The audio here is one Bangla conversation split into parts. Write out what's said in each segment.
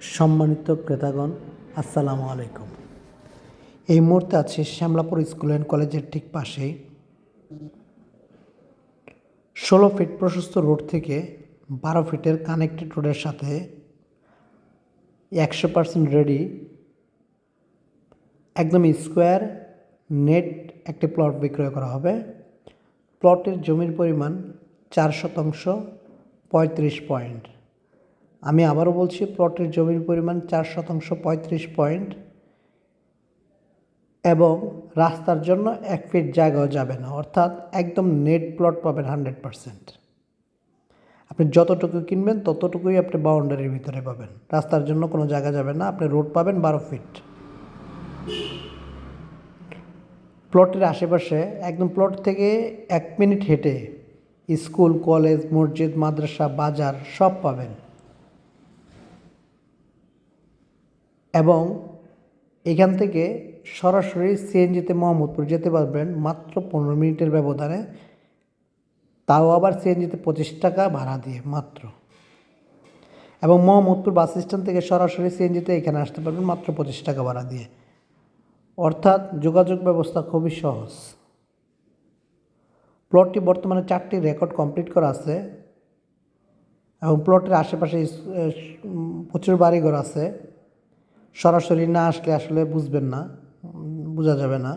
সম্মানিত ক্রেতাগণ, আসসালামু আলাইকুম। এই মুহূর্তে আছে শ্যামলাপুর স্কুল অ্যান্ড কলেজের ঠিক পাশেই ষোলো ফিট প্রশস্ত রোড থেকে বারো ফিটের কানেক্টেড রোডের সাথে একশো পার্সেন্ট রেডি একদম স্কোয়ার নেট একটি প্লট বিক্রয় করা হবে। প্লটের জমির পরিমাণ চার শতাংশ, পঁয়ত্রিশ পয়েন্ট আমি আবারও বলছি, প্লটের জমির পরিমাণ চার শতাংশ পঁয়ত্রিশ পয়েন্ট এবং রাস্তার জন্য এক ফিট জায়গাও যাবে না, অর্থাৎ একদম নেট প্লট পাবেন হান্ড্রেড পারসেন্ট। আপনি যতটুকু কিনবেন, ততটুকুই আপনি বাউন্ডারির ভিতরে পাবেন। রাস্তার জন্য কোনো জায়গা যাবে না, আপনি রোড পাবেন বারো ফিট। প্লটের আশেপাশে, একদম প্লট থেকে এক মিনিট হেঁটে স্কুল, কলেজ, মসজিদ, মাদ্রাসা, বাজার সব পাবেন। এবং এখান থেকে সরাসরি সিএনজিতে মোহাম্মদপুর যেতে পারবেন মাত্র পনেরো মিনিটের ব্যবধানে। তাও আবার সিএনজিতে পঁচিশ টাকা ভাড়া দিয়ে মাত্র। এবং মোহাম্মদপুর বাস স্ট্যান্ড থেকে সরাসরি সিএনজিতে এখানে আসতে পারবেন মাত্র পঁচিশ টাকা ভাড়া দিয়ে। অর্থাৎ যোগাযোগ ব্যবস্থা খুবই সহজ। প্লটটি বর্তমানে চারটি রেকর্ড কমপ্লিট করা আছে এবং প্লটের আশেপাশে প্রচুর বাড়িঘর আছে। সরাসরি না আসলে আসলে বুঝবেন না, বোঝা যাবে না।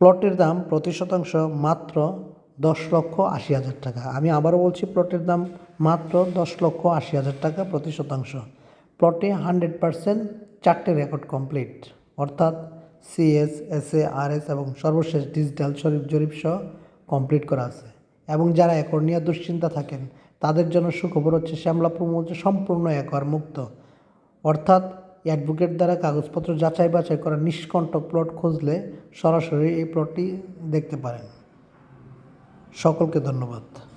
প্লটের দাম প্রতি শতাংশ মাত্র দশ লক্ষ আশি হাজার টাকা। আমি আবারও বলছি, প্লটের দাম মাত্র দশ লক্ষ আশি হাজার টাকা প্রতি শতাংশ। প্লটে হান্ড্রেড পারসেন্ট চারটে রেকর্ড কমপ্লিট। অর্থাৎ CS S A, R S এবং সর্বশেষ ডিজিটাল জরিপ সহ কমপ্লিট করা আছে। এবং যারা একর নিয়ে দুশ্চিন্তা থাকেন, তাদের জন্য সুখবর হচ্ছে শ্যামলা প্রমোজ সম্পূর্ণ একর মুক্ত। অর্থাৎ অ্যাডভোকেট দ্বারা কাগজপত্র যাচাই বাছাই করা নিষ্কণ্টক প্লট খুঁজলে সরাসরি এই প্লটটি দেখতে পারেন। সকলকে ধন্যবাদ।